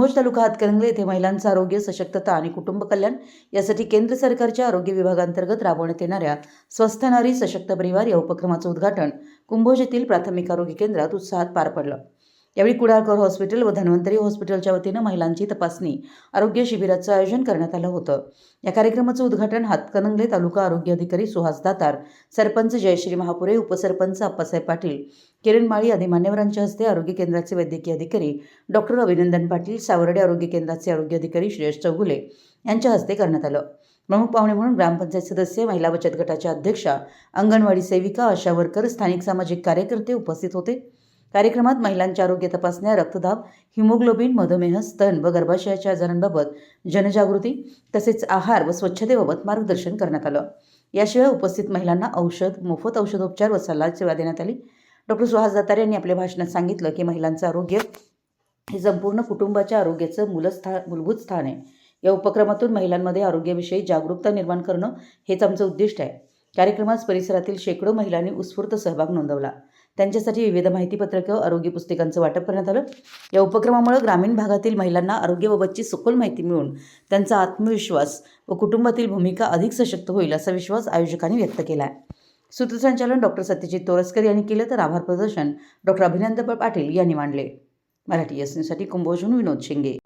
कुंभोज तालुका हातकरंगले येथे महिलांचं आरोग्य सशक्तता आणि कुटुंब कल्याण यासाठी केंद्र सरकारच्या आरोग्य विभागांतर्गत राबवण्यात येणाऱ्या स्वस्थ नारी सशक्त परिवार या उपक्रमाचं उद्घाटन कुंभोज येथील प्राथमिक आरोग्य केंद्रात उत्साहात पार पडलं. यावेळी कुडाळकर हॉस्पिटल व धन्वंतरी हॉस्पिटलच्या वतीनं महिलांची तपासणी आरोग्य शिबिराचं आयोजन करण्यात आलं होतं. या कार्यक्रमाचं उद्घाटन हातकणंगले तालुका आरोग्य अधिकारी सुहास दातार सरपंच जयश्री महापुरे उपसरपंच अप्पासाहेब पाटील किरण माळी आदी मान्यवरांच्या हस्ते आरोग्य केंद्राचे वैद्यकीय अधिकारी डॉक्टर अभिनंदन पाटील सावर्डे आरोग्य केंद्राचे आरोग्य अधिकारी श्रेयश चौगुले यांच्या हस्ते करण्यात आलं. प्रमुख पाहुणे म्हणून ग्रामपंचायत सदस्य महिला बचत गटाच्या अध्यक्षा अंगणवाडी सेविका आशा वर्कर स्थानिक सामाजिक कार्यकर्ते उपस्थित होते. कार्यक्रमात महिलांच्या आरोग्य तपासण्या रक्तदाब हिमोग्लोबिन मधुमेह स्तन व गर्भाशयाच्या आजारांबाबत जनजागृती तसेच आहार व स्वच्छतेबाबत मार्गदर्शन करण्यात आलं. याशिवाय उपस्थित महिलांना औषध मोफत औषधोपचार व सल्ला सेवा देण्यात आली. डॉक्टर सुहास दातारे यांनी आपल्या भाषणात सांगितलं की महिलांचं आरोग्य हे संपूर्ण कुटुंबाच्या आरोग्याचं मूलस्था मूलभूत स्थान आहे. या उपक्रमातून महिलांमध्ये आरोग्याविषयी जागरूकता निर्माण करणं हेच आमचं उद्दिष्ट आहे. कार्यक्रमास परिसरातील शेकडो महिलांनी उत्स्फूर्त सहभाग नोंदवला. त्यांच्यासाठी विविध माहितीपत्रकं आरोग्य पुस्तिकांचं वाटप करण्यात आलं. या उपक्रमामुळे ग्रामीण भागातील महिलांना आरोग्याबाबतची सखोल माहिती मिळून त्यांचा आत्मविश्वास व कुटुंबातील भूमिका अधिक सशक्त होईल असा विश्वास आयोजकांनी व्यक्त केला आहे सूत्रसंचालन डॉक्टर सत्यजित तोरसकर यांनी केलं तर आभार प्रदर्शन डॉक्टर अभिनंदन पाटील यांनी मांडले. मराठी एस न्यूजसाठी कुंभोजून विनोद शिंगे.